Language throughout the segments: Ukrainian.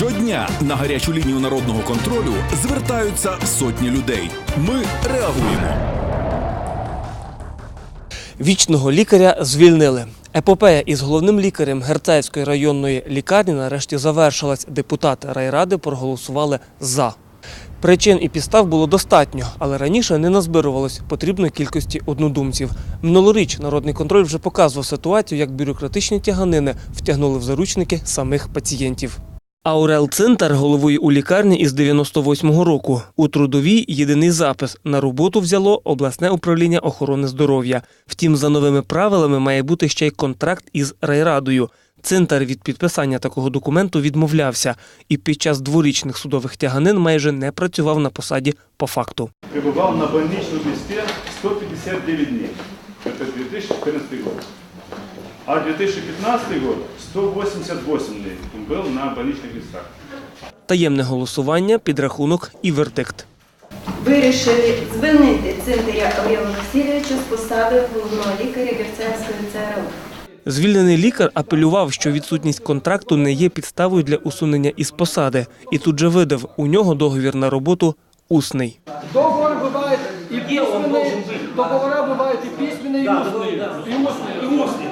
Щодня на гарячу лінію народного контролю звертаються сотні людей. Ми реагуємо. Вічного лікаря звільнили. Епопея із головним лікарем Герцаївської районної лікарні нарешті завершилась. Депутати райради проголосували за. Причин і підстав було достатньо, але раніше не назбирувалось потрібної кількості однодумців. Минулоріч народний контроль вже показував ситуацію, як бюрократичні тяганини втягнули в заручники самих пацієнтів. Аурел Цинтар головою у лікарні із 98-го року. У трудовій єдиний запис на роботу взяло обласне управління охорони здоров'я. Втім, за новими правилами має бути ще й контракт із райрадою. Цинтар від підписання такого документу відмовлявся і під час дворічних судових тяганин майже не працював на посаді по факту. пребывал на больничном листе 159 дней. Это 2014 год А 2015 год 188 дней он был на больничных листах. Таємне голосування, підрахунок і вердикт. Вирішили звільнити Цинтаря Авріла Васильовича з посади головного лікаря Герценської ЦРУ. Звільнений лікар апелював, що відсутність контракту не є підставою для усунення із посади, і тут же видав у нього договір на роботу усний. Договор бывает и письменный, договора бывают и письменные, и устные. И устные. И устные.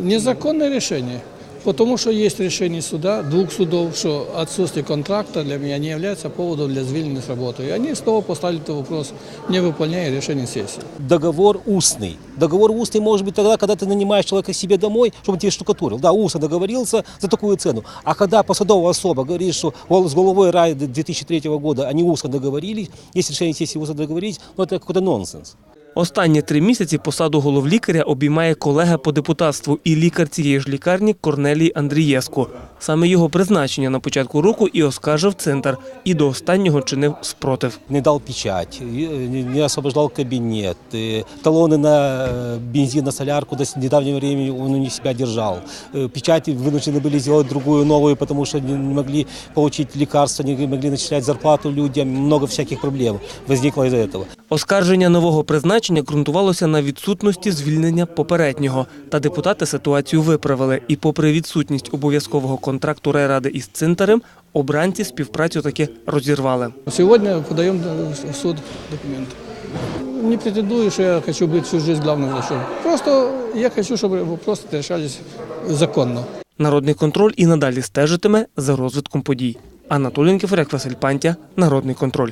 Незаконное решение. Потому что есть решение суда, двух судов, что отсутствие контракта для меня не является поводом для звільнення с работы. И они снова поставили этот вопрос, не выполняя решение сессии. договор устный. Договор устный может быть тогда, когда ты нанимаешь человека себе домой, чтобы он тебе штукатурил. Да, устно договорился за такую цену. А когда посадовая особа говорит, что с головой рая 2003 года они устно договорились, есть решение сессии устно договорились, ну это какой-то нонсенс. Останні три місяці посаду головлікаря обіймає колега по депутатству і лікар цієї ж лікарні Корнелій Андрієску. Саме його призначення на початку року і оскаржив центр, і до останнього чинив спротив. Не дал печать, и, э, не не освобождал кабинет, э, талоны на э, бензин, на солярку до с- недавнего времени он у себя держал. Э, Печати вынуждены были сделать другую новую, потому что не не могли получить лекарства, не могли начислять зарплату людям, много всяких проблем возникло из-за этого. Оскарження нового призначення ґрунтувалося на відсутності звільнення попереднього. Та депутати ситуацію виправили. І, попри відсутність обов'язкового контракту райради із цинтарем, обранці співпрацю таки розірвали. Сегодня подаем в суд документы. Не претендую, что я хочу быть всю жизнь главным врачом. Просто я хочу, чтобы вопросы решались законно. Народний контроль і надалі стежитиме за розвитком подій. Анатолій Кефоряк, Василь Пантя, Народний контроль.